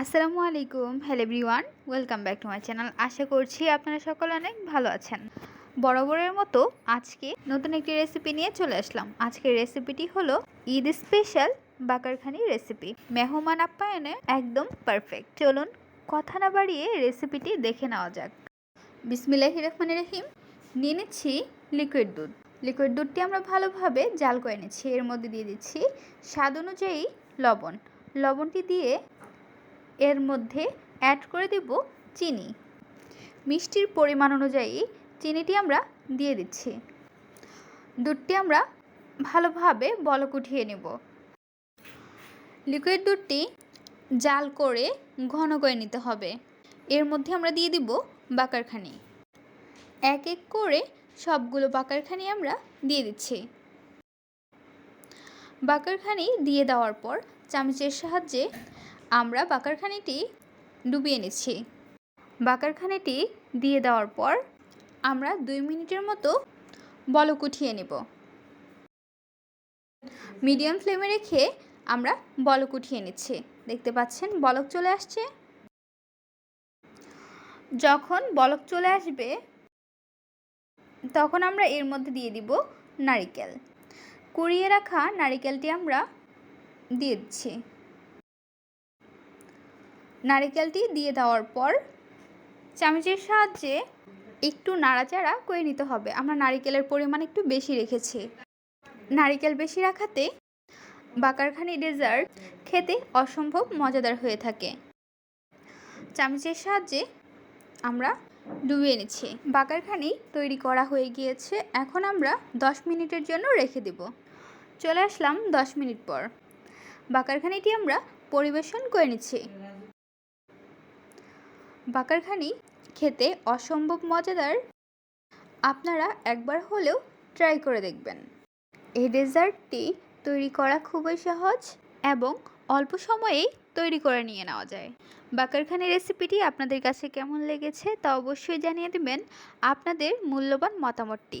আসসালামু আলাইকুম hello everyone welcome back to my channel আশা করছি আপনারা সকলে অনেক ভালো আছেন। বরাবরের মতো আজকে নতুন একটি রেসিপি নিয়ে চলে আসলাম। আজকের রেসিপিটি হলো ঈদ স্পেশাল বাকারখানি রেসিপি মেহমান আপ্যায়নে একদম পারফেক্ট চলুন কথা না বাড়িয়ে রেসিপিটি দেখে নেওয়া যাক। বিসমিল্লাহি রহমানির রহিম, নিয়ে নিচ্ছি লিকুইড দুধ। লিকুইড দুধটি আমরা ভালোভাবে জাল করে নিচ্ছি। এর মধ্যে দিয়ে দিচ্ছি স্বাদ অনুযায়ী লবণ। লবণটি দিয়ে এর মধ্যে অ্যাড করে দেব চিনি। মিষ্টির পরিমাণ অনুযায়ী চিনিটি আমরা দিয়ে দিচ্ছি। দুধটি আমরা ভালোভাবে বলক উঠিয়ে নেব। লিকুইড দুধটি জাল করে ঘন করে নিতে হবে। এর মধ্যে আমরা দিয়ে দিব বাকারখানি। এক এক করে সবগুলো বাকারখানি আমরা দিয়ে দিচ্ছি। বাকারখানি দিয়ে দেওয়ার পর চামচের সাহায্যে আমরা বাকারখানিটি ডুবিয়ে নিচ্ছি বাকারখানিটি দিয়ে দেওয়ার পর আমরা দুই মিনিটের মতো বলক উঠিয়ে নেব। মিডিয়াম ফ্লেমে রেখে আমরা বলক উঠিয়ে নিচ্ছি। দেখতে পাচ্ছেন, বলক চলে আসছে। যখন বলক চলে আসবে, তখন আমরা এর মধ্যে দিয়ে দিব নারিকেল। কুড়িয়ে রাখা নারিকেলটি আমরা দিয়ে দিচ্ছি। নারিকেলটি দিয়ে দেওয়ার পর চামচের সাহায্যে একটু নাড়াচাড়া করে নিতে হবে। আমরা নারিকেলের পরিমাণ একটু বেশি রেখেছি। নারিকেল বেশি রাখাতে বাকারখানি ডেজার্ট খেতে অসম্ভব মজাদার হয়ে থাকে। চামচের সাহায্যে আমরা ডুবিয়ে নিচ্ছি। বাকারখানি তৈরি করা হয়ে গিয়েছে। এখন আমরা 10 মিনিটের জন্য রেখে দেব। চলে আসলাম 10 মিনিট পর। বাকারখানিটি আমরা পরিবেশন করে নিচ্ছি। বাকারখানি খেতে অসম্ভব মজাদার আপনারা একবার হলেও ট্রাই করে দেখবেন। এই ডেজার্টটি তৈরি করা খুবই সহজ এবং অল্প সময়েই তৈরি করে নিয়ে নেওয়া যায়। বাকারখানি রেসিপিটি আপনাদের কাছে কেমন লেগেছে তা অবশ্যই জানিয়ে দেবেন। আপনাদের মূল্যবান মতামতটি